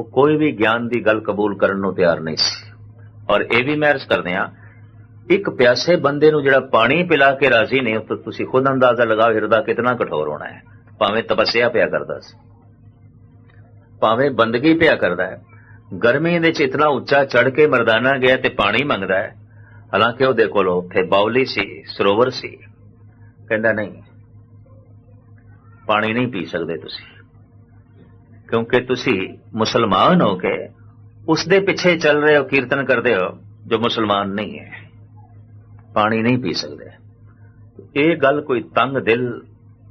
ਉਹ ਕੋਈ ਵੀ ਗਿਆਨ ਦੀ ਗੱਲ ਕਬੂਲ ਕਰਨ ਨੂੰ ਤਿਆਰ ਨਹੀਂ ਸੀ। ਔਰ ਇਹ ਵੀ ਮੈਂ ਅਰਜ਼ ਕਰਦੇ ਆ ਇੱਕ ਪਿਆਸੇ ਬੰਦੇ ਨੂੰ ਜਿਹੜਾ ਪਾਣੀ ਪਿਲਾ ਕੇ ਰਾਜ਼ੀ ਨਹੀਂ, ਉਹ ਤਾਂ ਤੁਸੀਂ ਖੁਦ ਅੰਦਾਜ਼ਾ ਲਗਾਓ ਹਿਰਦਾ ਕਿੰਨਾ ਕਠੋਰ ਹੋਣਾ ਹੈ। ਭਾਵੇਂ ਤਪੱਸਿਆ ਪਿਆ ਕਰਦਾ ਸੀ। ਭਾਵੇਂ ਬੰਦਗੀ ਪਿਆ ਕਰਦਾ ਹੈ। ਗਰਮੀ ਦੇ ਚ ਇਤਨਾ ਉੱਚਾ ਚੜ ਕੇ ਮਰਦਾਨਾ ਗਿਆ ਤੇ ਪਾਣੀ ਮੰਗਦਾ ਹੈ। ਹਾਲਾਂਕਿ ਉਹਦੇ ਕੋਲ ਉੱਥੇ ਬਾਉਲੀ ਸੀ, ਸਰੋਵਰ ਸੀ। ਕਹਿੰਦਾ, ਨਹੀਂ, ਪਾਣੀ ਨਹੀਂ ਪੀ ਸਕਦੇ ਤੁਸੀਂ। ਕਿਉਂਕਿ ਤੁਸੀਂ ਮੁਸਲਮਾਨ ਹੋ ਕੇ ਉਸ ਦੇ ਪਿੱਛੇ ਚੱਲ ਰਹੇ ਹੋ, ਕੀਰਤਨ ਕਰਦੇ ਹੋ, ਜੋ ਮੁਸਲਮਾਨ ਨਹੀਂ ਹੈ। ਪਾਣੀ ਨਹੀਂ ਪੀ ਸਕਦੇ। ਇਹ ਗੱਲ ਕੋਈ ਤੰਗ ਦਿਲ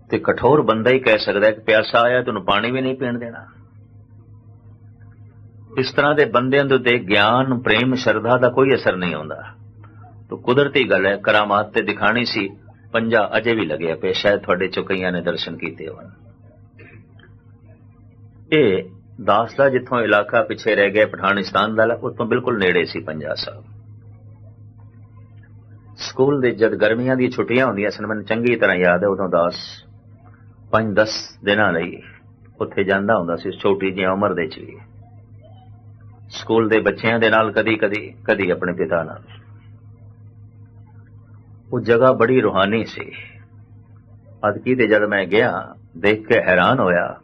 ਤੇ ਕਠੋਰ ਬੰਦਾ ਹੀ ਕਹਿ ਸਕਦਾ ਕਿ ਪਿਆਸਾ ਆਇਆ, ਤੈਨੂੰ ਪਾਣੀ ਵੀ ਨਹੀਂ ਪੀਣ ਦੇਣਾ। ਇਸ ਤਰ੍ਹਾਂ ਦੇ ਬੰਦਿਆਂ ਦੇ ਉੱਤੇ ਗਿਆਨ, ਪ੍ਰੇਮ, ਸ਼ਰਧਾ ਦਾ ਕੋਈ ਅਸਰ ਨਹੀਂ ਆਉਂਦਾ। ਤੋ ਕੁਦਰਤੀ ਗੱਲ ਹੈ, ਕਰਾਮਾਤ ਤੇ ਦਿਖਾਣੀ ਸੀ, ਪੰਜਾ ਅਜੇ ਵੀ ਲੱਗਿਆ ਪਿਆ, ਸ਼ਾਇਦ ਤੁਹਾਡੇ ਚੋਂ ਕਈਆਂ ਨੇ ਦਰਸ਼ਨ ਕੀਤੇ ਹੋਣ। ਇਹ ਦਾਸ ਦਾ ਜਿੱਥੋਂ ਇਲਾਕਾ ਪਿੱਛੇ ਰਹਿ ਗਿਆ ਪਠਾਨਿਸਤਾਨ ਦਾ ਉਤੋਂ ਬਿਲਕੁਲ ਨੇੜੇ ਸੀ ਪੰਜਾ ਸਾਹਿਬ। ਸਕੂਲ ਦੇ ਜਦ ਗਰਮੀਆਂ ਦੀਆਂ ਛੁੱਟੀਆਂ ਹੁੰਦੀਆਂ ਸਨ, ਮੈਨੂੰ ਚੰਗੀ ਤਰ੍ਹਾਂ ਯਾਦ ਹੈ, ਉਦੋਂ ਦਾਸ 5-10 ਦਿਨਾਂ ਲਈ ਉੱਥੇ ਜਾਂਦਾ ਹੁੰਦਾ ਸੀ, ਛੋਟੀ ਜਿਹੀ ਉਮਰ ਦੇ ਚ ਵੀ। ਸਕੂਲ ਦੇ ਬੱਚਿਆਂ ਦੇ ਨਾਲ ਕਦੀ ਕਦੀ ਕਦੀ ਆਪਣੇ ਪਿਤਾ ਨਾਲ। ਉਹ ਜਗ੍ਹਾ ਬੜੀ ਰੂਹਾਨੀ ਸੀ। ਅਦਕੀ ਤੇ ਜਦ ਮੈਂ ਗਿਆ, ਦੇਖ ਕੇ ਹੈਰਾਨ ਹੋਇਆ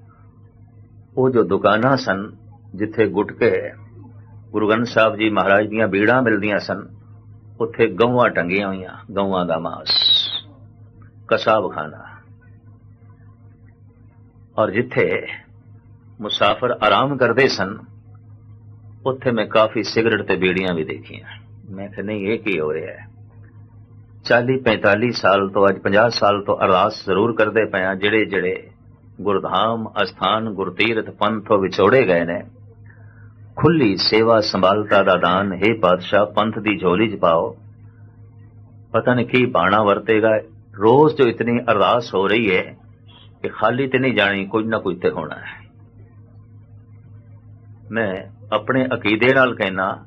ਉਹ ਜੋ ਦੁਕਾਨਾਂ ਸਨ, ਜਿੱਥੇ ਗੁਟਕੇ ਗੁਰੂ ਗ੍ਰੰਥ ਸਾਹਿਬ ਜੀ ਮਹਾਰਾਜ ਦੀਆਂ ਬੀੜਾਂ ਮਿਲਦੀਆਂ ਸਨ, ਉੱਥੇ ਗਊਆਂ ਟੰਗੀਆਂ ਹੋਈਆਂ, ਗਊਆਂ ਦਾ ਮਾਸ ਕਸਾਬਖਾਨਾ ਔਰ ਜਿੱਥੇ ਮੁਸਾਫਰ ਆਰਾਮ ਕਰਦੇ ਸਨ, ਉੱਥੇ ਮੈਂ ਕਾਫੀ ਸਿਗਰਟ ਤੇ ਬੀੜੀਆਂ ਵੀ ਦੇਖੀਆਂ। ਮੈਂ ਕਿਹਾ, ਨਹੀਂ, ਇਹ ਕੀ ਹੋ ਰਿਹਾ ਹੈ? 40 45 ਸਾਲ ਤੋਂ ਅੱਜ 50 ਸਾਲ ਤੋਂ ਅਰਦਾਸ ਜ਼ਰੂਰ ਕਰਦੇ ਪਏ ਹਾਂ ਜਿਹੜੇ ਜਿਹੜੇ ਗੁਰਧਾਮ, ਅਸਥਾਨ, ਗੁਰਤੀਰਥ ਪੰਥੋਂ ਵਿਛੋੜੇ ਗਏ ਨੇ। ਖੁੱਲੀ ਸੇਵਾ ਸੰਭਾਲਤਾ ਦਾ ਦਾਨ, ਹੈ ਪਾਤਸ਼ਾਹ, ਪੰਥ ਦੀ ਝੋਲੀ 'ਚ ਪਾਓ। ਪਤਾ ਨਹੀਂ ਕੀ ਬਾਣਾ ਵਰਤੇਗਾ। ਰੋਜ਼ ਜੋ ਇਤਨੀ ਅਰਦਾਸ ਹੋ ਰਹੀ ਹੈ ਕਿ ਖਾਲੀ ਤੇ ਨਹੀਂ ਜਾਣੀ, ਕੁਝ ਨਾ ਕੁਝ ਤੇ ਹੋਣਾ ਹੈ। ਮੈਂ ਆਪਣੇ ਅਕੀਦੇ ਨਾਲ ਕਹਿਣਾ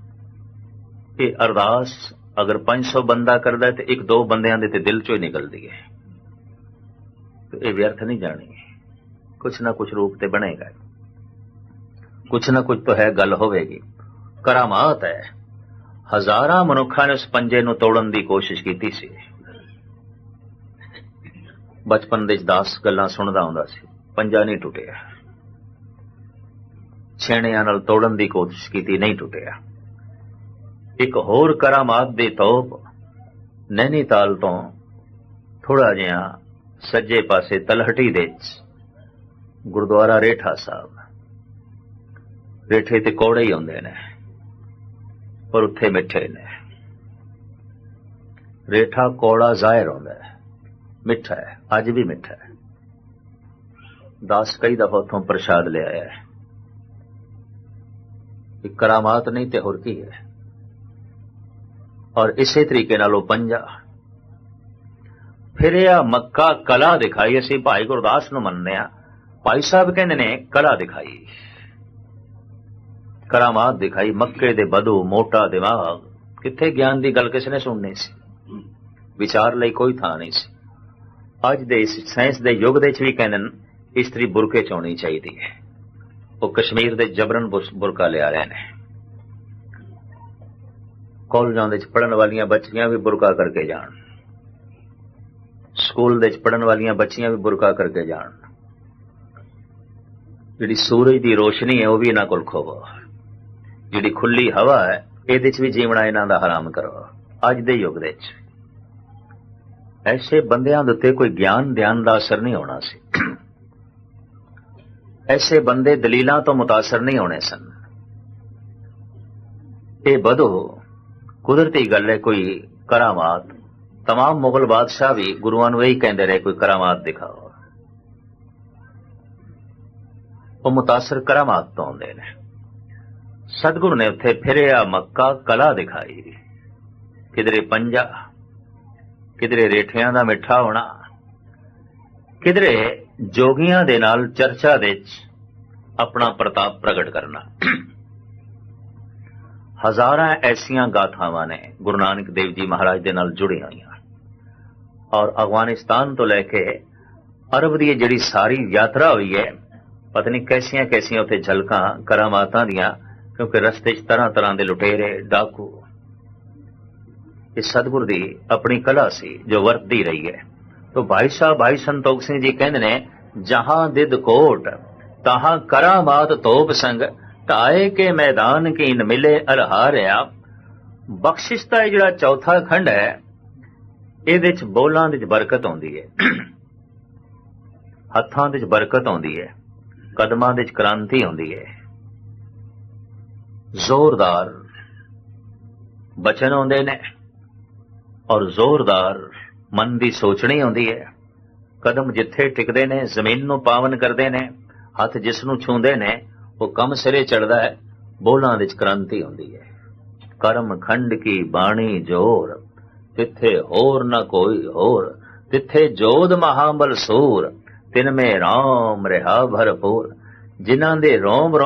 ਕਿ ਅਰਦਾਸ ਅਗਰ 500 ਬੰਦਾ ਕਰਦਾ ਤੇ ਇੱਕ ਦੋ ਬੰਦਿਆਂ ਦੇ ਤੇ ਦਿਲ ਚੋਂ ਹੀ ਨਿਕਲਦੀ ਹੈ। ਤੇ ਇਹ ਵਿਅਰਥ ਨਹੀਂ ਜਾਣੀ। ਕੁਛ ਨਾ ਕੁਛ ਰੂਪ ਤੇ ਬਣੇਗਾ। ਕੁਛ ਨਾ ਕੁਛ ਤਾਂ ਹੈ, ਗੱਲ ਹੋਵੇਗੀ। ਕਰਾਮਾਤ ਹੈ। ਹਜ਼ਾਰਾਂ ਮਨੁੱਖਾਂ ਨੇ ਉਸ ਪੰਜੇ ਨੂੰ ਤੋੜਨ ਦੀ ਕੋਸ਼ਿਸ਼ ਕੀਤੀ ਸੀ। ਬਚਪਨ ਦੇ 10 ਗੱਲਾਂ ਸੁਣਦਾ ਹੁੰਦਾ ਸੀ। ਪੰਜਾ ਨਹੀਂ ਟੁੱਟਿਆ। ਛੇਣਿਆਂ ਨਾਲ ਤੋੜਨ ਦੀ ਕੋਸ਼ਿਸ਼ ਕੀਤੀ, ਨਹੀਂ ਟੁੱਟਿਆ। ਇੱਕ ਹੋਰ ਕਰਾਮਾਤ ਦੀ ਤੋਪ ਨੈਨੀਤਾਲ ਤੋਂ ਥੋੜਾ ਜਿਹਾ ਸੱਜੇ ਪਾਸੇ ਤਲਹਟੀ ਦੇ ਵਿੱਚ ਗੁਰਦੁਆਰਾ ਰੇਠਾ ਸਾਹਿਬ ਰੇਠੇ ਤੇ ਕੋੜੇ ਹੀ ਹੁੰਦੇ ਨੇ ਪਰ ਉੱਥੇ ਮਿੱਠੇ ਨੇ ਰੇਠਾ ਕੋੜਾ ਜ਼ਾਹਿਰ ਹੁੰਦਾ ਹੈ ਮਿੱਠਾ ਹੈ ਅੱਜ ਵੀ ਮਿੱਠਾ ਹੈ ਦਾਸ ਕਈ ਦਫਾ ਉਥੋਂ ਪ੍ਰਸ਼ਾਦ ਲਿਆਇਆ ਹੈ ਇਹ ਕਰਾਮਾਤ ਨਹੀਂ ਤੇ ਹੋਰ ਕੀ ਹੈ ਔਰ ਇਸੇ ਤਰੀਕੇ ਨਾਲ ਉਹ ਪੰਜਾ ਫਿਰ ਇਹ ਮੱਕਾ ਕਲਾ ਦਿਖਾਈ ਅਸੀਂ ਭਾਈ ਗੁਰਦਾਸ ਨੂੰ ਮੰਨਦੇ ਆ ਭਾਈ ਸਾਹਿਬ ਕਹਿੰਦੇ ਨੇ ਕਲਾ ਦਿਖਾਈ। ਕਰਾਮਾਤ ਦਿਖਾਈ, ਮੱਕੇ ਦੇ ਬਦੂ ਮੋਟਾ ਦਿਮਾਗ। ਕਿੱਥੇ ਗਿਆਨ ਦੀ ਗੱਲ ਕਿਸ ਨੇ ਸੁਣਨੀ ਸੀ? ਵਿਚਾਰ ਲਈ ਕੋਈ ਥਾਂ ਨਹੀਂ ਸੀ। ਅੱਜ ਦੇ ਇਸ ਸਾਇੰਸ ਦੇ ਯੁੱਗ ਦੇ ਵਿੱਚ ਵੀ ਕਹਿੰਦੇ ਨੇ, ਇਸਤਰੀ ਬੁਰਕੇ ਚ ਹੋਣੀ ਚਾਹੀਦੀ ਹੈ। ਉਹ ਕਸ਼ਮੀਰ ਦੇ ਜਬਰਨ ਬੁਰਕਾ ਲਿਆ ਰਹੇ ਨੇ। ਕਾਲਜਾਂ ਦੇ ਵਿੱਚ ਪੜਨ ਵਾਲੀਆਂ ਬੱਚੀਆਂ ਵੀ ਬੁਰਕਾ ਕਰਕੇ ਜਾਣ। ਸਕੂਲ ਦੇ ਵਿੱਚ ਪੜਨ ਵਾਲੀਆਂ ਬੱਚੀਆਂ ਵੀ ਬੁਰਕਾ ਕਰਕੇ ਜਾਣ। ਜਿਹੜੀ ਸੂਰਜ ਦੀ ਰੋਸ਼ਨੀ ਹੈ ਉਹ ਵੀ ਇਹਨਾਂ ਕੋਲ ਖੋਵੋ ਜਿਹੜੀ ਖੁੱਲੀ ਹਵਾ ਹੈ ਇਹਦੇ 'ਚ ਵੀ ਜੀਵਣਾ ਇਹਨਾਂ ਦਾ ਹਰਾਮ ਕਰੋ ਅੱਜ ਦੇ ਯੁੱਗ ਦੇ 'ਚ ਐਸੇ ਬੰਦਿਆਂ ਦੇ ਉੱਤੇ ਕੋਈ ਗਿਆਨ ਧਿਆਨ ਦਾ ਅਸਰ ਨਹੀਂ ਹੋਣਾ ਸੀ ਐਸੇ ਬੰਦੇ ਦਲੀਲਾਂ ਤੋਂ ਮੁਤਾਸਰ ਨਹੀਂ ਹੋਣੇ ਸਨ ਇਹ ਬਦੋ ਕੁਦਰਤੀ ਗੱਲ ਹੈ ਕੋਈ ਕਰਾਮਾਤ तमाम ਮੁਗਲ ਬਾਦਸ਼ਾਹ ਵੀ ਗੁਰੂਆਂ ਨੂੰ ਇਹੀ ਕਹਿੰਦੇ ਰਹੇ ਕੋਈ ਕਰਾਮਾਤ ਦਿਖਾਓ ਉਹ ਮੁਤਾਸਰ ਕਰਾਮਾਤ ਤੋਂ ਆਉਂਦੇ ਨੇ। ਸਤਗੁਰੂ ਨੇ ਉੱਥੇ ਫਿਰਿਆ ਮੱਕਾ ਕਲਾ ਦਿਖਾਈ। ਕਿਧਰੇ ਪੰਜਾ, ਕਿਧਰੇ ਰੇਠਿਆਂ ਦਾ ਮਿੱਠਾ ਹੋਣਾ, ਕਿਧਰੇ ਜੋਗੀਆਂ ਦੇ ਨਾਲ ਚਰਚਾ ਦੇ ਵਿੱਚ ਆਪਣਾ ਪ੍ਰਤਾਪ ਪ੍ਰਗਟ ਕਰਨਾ। ਹਜ਼ਾਰਾਂ ਐਸੀਆਂ ਗਾਥਾਵਾਂ ਨੇ ਗੁਰੂ ਨਾਨਕ ਦੇਵ ਜੀ ਮਹਾਰਾਜ ਦੇ ਨਾਲ ਜੁੜੀਆਂ ਹੋਈਆਂ। ਔਰ ਅਫਗਾਨਿਸਤਾਨ ਤੋਂ ਲੈ ਕੇ ਅਰਬ ਦੀ ਜਿਹੜੀ ਸਾਰੀ ਯਾਤਰਾ ਹੋਈ ਹੈ ਪਤਾ ਨਹੀਂ ਕੈਸੀਆਂ ਕੈਸੀਆਂ ਉੱਥੇ ਝਲਕਾਂ ਕਰਾਮਾਤਾਂ ਦੀਆਂ, ਕਿਉਂਕਿ ਰਸਤੇ 'ਚ ਤਰ੍ਹਾਂ ਤਰ੍ਹਾਂ ਦੇ ਲੁਟੇਰੇ, ਡਾਕੂ। ਇਹ ਸਤਿਗੁਰ ਦੀ ਆਪਣੀ ਕਲਾ ਸੀ ਜੋ ਵਰਤਦੀ ਰਹੀ ਹੈ। ਤੋ ਭਾਈ ਸਾਹਿਬ, ਭਾਈ ਸੰਤੋਖ ਸਿੰਘ ਜੀ ਕਹਿੰਦੇ ਨੇ, ਜਹਾਂ ਦਿਦ ਕੋਟ, ਤਹਾਂ ਕਰਾਮਾਤ ਤੋਪ ਸੰਗ ਢਾਏ ਕੇ ਮੈਦਾਨ ਕੀਨ ਮਿਲੇ ਅਰਹਾਰਿਆ। ਬਖਸ਼ਿਸ਼ ਦਾ ਇਹ ਜਿਹੜਾ ਚੌਥਾ ਖੰਡ ਹੈ, ਇਹਦੇ ਚ ਬੋਲਾਂ ਦੇ ਵਿੱਚ ਬਰਕਤ ਆਉਂਦੀ ਹੈ। ਹੱਥਾਂ ਦੇ ਵਿੱਚ ਬਰਕਤ ਆਉਂਦੀ ਹੈ। ਕਦਮਾਂ ਦੇ ਵਿੱਚ ਕ੍ਰਾਂਤੀ ਆਉਂਦੀ ਹੈ। ਜ਼ੋਰਦਾਰ ਬਚਨ ਆਉਂਦੇ ਨੇ ਔਰ ਜ਼ੋਰਦਾਰ ਮਨ ਦੀ ਸੋਚਣੀ ਆਉਂਦੀ ਹੈ। ਕਦਮ ਜਿੱਥੇ ਟਿਕਦੇ ਨੇ, ਜ਼ਮੀਨ ਨੂੰ ਪਾਵਨ ਕਰਦੇ ਨੇ, ਹੱਥ ਜਿਸ ਨੂੰ ਛੂੰਦੇ ਨੇ, ਉਹ ਕੰਮ ਸਿਰੇ ਚੜਦਾ ਹੈ, ਬੋਲਾਂ ਵਿੱਚ ਕ੍ਰਾਂਤੀ ਆਉਂਦੀ ਹੈ। ਕਰਮ ਖੰਡ ਕੀ ਬਾਣੀ ਜੋਰ, ਤਿੱਥੇ ਹੋਰ ਨਾ ਕੋਈ ਹੋਰ, ਤਿੱਥੇ ਜੋਧ ਮਹਾਬਲ ਸੂਰ ਤਿਨ ਮੇ ਰਾਮ ਰਹਾ ਭਰਪੂਰ ਜਿਨ੍ਹਾਂ ਦੇ ਰੋਮ ਰੋਮ